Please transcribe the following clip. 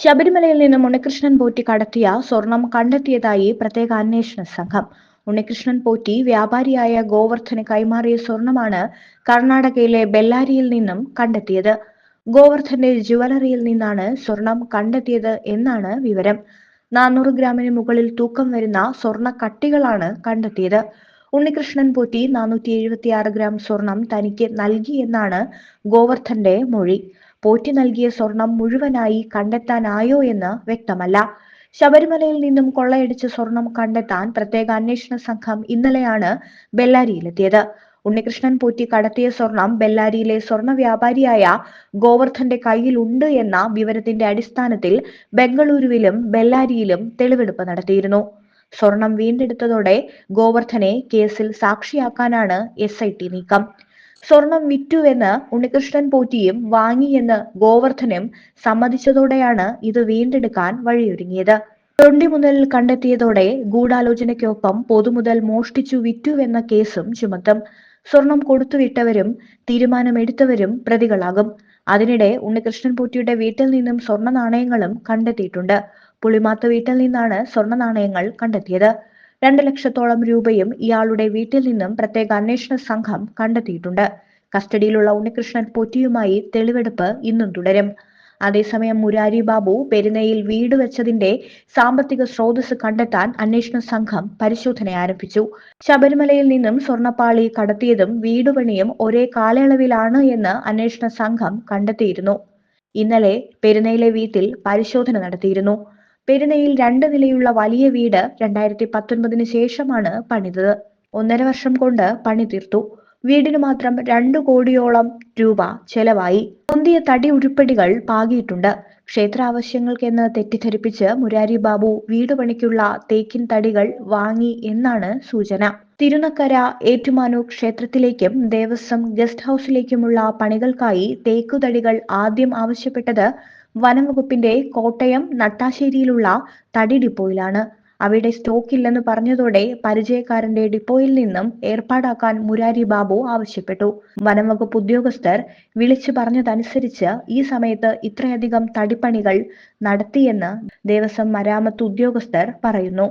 ശബരിമലയിൽ നിന്നും ഉണ്ണികൃഷ്ണൻ പോറ്റി കടത്തിയ സ്വർണം കണ്ടെത്തിയതായി പ്രത്യേക അന്വേഷണ സംഘം. ഉണ്ണികൃഷ്ണൻ പോറ്റി വ്യാപാരിയായ ഗോവർദ്ധന് കൈമാറിയ സ്വർണമാണ് കർണാടകയിലെ ബെല്ലാരിയിൽ നിന്നും കണ്ടെത്തിയത്. ഗോവർദ്ധന്റെ ജുവലറിയിൽ നിന്നാണ് സ്വർണം കണ്ടെത്തിയത് എന്നാണ് വിവരം. നാനൂറ് ഗ്രാമിന് മുകളിൽ തൂക്കം വരുന്ന സ്വർണ കട്ടികളാണ് കണ്ടെത്തിയത്. ഉണ്ണികൃഷ്ണൻ പോറ്റി നാനൂറ്റി എഴുപത്തിയാറ് ഗ്രാം സ്വർണം തനിക്ക് നൽകി എന്നാണ് ഗോവർദ്ധന്റെ മൊഴി. പോറ്റി നൽകിയ സ്വർണം മുഴുവനായി കണ്ടെത്താനായോ എന്ന് വ്യക്തമല്ല. ശബരിമലയിൽ നിന്നും കൊള്ളയടിച്ച സ്വർണം കണ്ടെത്താൻ പ്രത്യേക അന്വേഷണ സംഘം ഇന്നലെയാണ് ബെല്ലാരിയിലെത്തിയത്. ഉണ്ണികൃഷ്ണൻ പോറ്റി കടത്തിയ സ്വർണം ബെല്ലാരിയിലെ സ്വർണ വ്യാപാരിയായ ഗോവർദ്ധന്റെ കയ്യിലുണ്ട് എന്ന വിവരത്തിന്റെ അടിസ്ഥാനത്തിൽ ബംഗളൂരുവിലും ബെല്ലാരിയിലും തെളിവെടുപ്പ് നടത്തിയിരുന്നു. സ്വർണം വീണ്ടെടുത്തതോടെ ഗോവർദ്ധനെ കേസിൽ സാക്ഷിയാക്കാനാണ് എസ് നീക്കം. സ്വർണം വിറ്റുവെന്ന് ഉണ്ണികൃഷ്ണൻ പോറ്റിയും വാങ്ങിയെന്ന് ഗോവർദ്ധനും സമ്മതിച്ചതോടെയാണ് ഇത് വീണ്ടെടുക്കാൻ വഴിയൊരുങ്ങിയത്. തൊണ്ടി മുതൽ കണ്ടെത്തിയതോടെ ഗൂഢാലോചനയ്ക്കൊപ്പം പൊതുമുതൽ മോഷ്ടിച്ചു വിറ്റുവെന്ന കേസും ചുമത്തും. സ്വർണം കൊടുത്തുവിട്ടവരും തീരുമാനമെടുത്തവരും പ്രതികളാകും. അതിനിടെ ഉണ്ണികൃഷ്ണൻ പോറ്റിയുടെ വീട്ടിൽ നിന്നും സ്വർണ നാണയങ്ങളും കണ്ടെത്തിയിട്ടുണ്ട്. പുളിമാത്ത വീട്ടിൽ നിന്നാണ് സ്വർണ നാണയങ്ങൾ കണ്ടെത്തിയത്. രണ്ട് ലക്ഷത്തോളം രൂപയും ഇയാളുടെ വീട്ടിൽ നിന്നും പ്രത്യേക അന്വേഷണ സംഘം കണ്ടെത്തിയിട്ടുണ്ട്. കസ്റ്റഡിയിലുള്ള ഉണ്ണികൃഷ്ണൻ പൊറ്റിയുമായി തെളിവെടുപ്പ് ഇന്നും തുടരും. അതേസമയം മുരാരി ബാബു പെരുന്നയിൽ വീട് വെച്ചതിന്റെ സാമ്പത്തിക സ്രോതസ് കണ്ടെത്താൻ അന്വേഷണ സംഘം പരിശോധന ആരംഭിച്ചു. ശബരിമലയിൽ നിന്നും സ്വർണപ്പാളി കടത്തിയതും വീടുപണിയും ഒരേ കാലയളവിലാണ് എന്ന് അന്വേഷണ സംഘം കണ്ടെത്തിയിരുന്നു. ഇന്നലെ പെരുന്നയിലെ വീട്ടിൽ പരിശോധന നടത്തിയിരുന്നു. പെരുന്നയിൽ രണ്ട് നിലയുള്ള വലിയ വീട് രണ്ടായിരത്തി പത്തൊൻപതിന് ശേഷമാണ് പണിതത്. ഒന്നര വർഷം കൊണ്ട് പണി തീർത്തു. വീടിന് മാത്രം രണ്ടു കോടിയോളം രൂപ ചെലവായി. പൊന്തിയ തടി ഉരുപ്പടികൾ പാകിയിട്ടുണ്ട്. ക്ഷേത്ര ആവശ്യങ്ങൾക്കെന്ന് തെറ്റിദ്ധരിപ്പിച്ച് മുരാരി ബാബു വീട് പണിക്കുള്ള തേക്കിൻ തടികൾ വാങ്ങി എന്നാണ് സൂചന. തിരുനക്കര ഏറ്റുമാനൂർ ക്ഷേത്രത്തിലേക്കും ദേവസ്വം ഗസ്റ്റ് ഹൗസിലേക്കുമുള്ള പണികൾക്കായി തേക്കുതടികൾ ആദ്യം ആവശ്യപ്പെട്ടത് വനം വകുപ്പിന്റെ കോട്ടയം നട്ടാശ്ശേരിയിലുള്ള തടി ഡിപ്പോയിലാണ്. അവിടെ സ്റ്റോക്ക് ഇല്ലെന്ന് പറഞ്ഞതോടെ പരിചയക്കാരന്റെ ഡിപ്പോയിൽ നിന്നും ഏർപ്പാടാക്കാൻ മുരാരി ബാബു ആവശ്യപ്പെട്ടു. വനംവകുപ്പ് ഉദ്യോഗസ്ഥർ വിളിച്ചു പറഞ്ഞതനുസരിച്ച് ഈ സമയത്ത് ഇത്രയധികം തടിപ്പണികൾ നടത്തിയെന്ന് ദേവസ്വം മരാമത്ത് ഉദ്യോഗസ്ഥർ പറയുന്നു.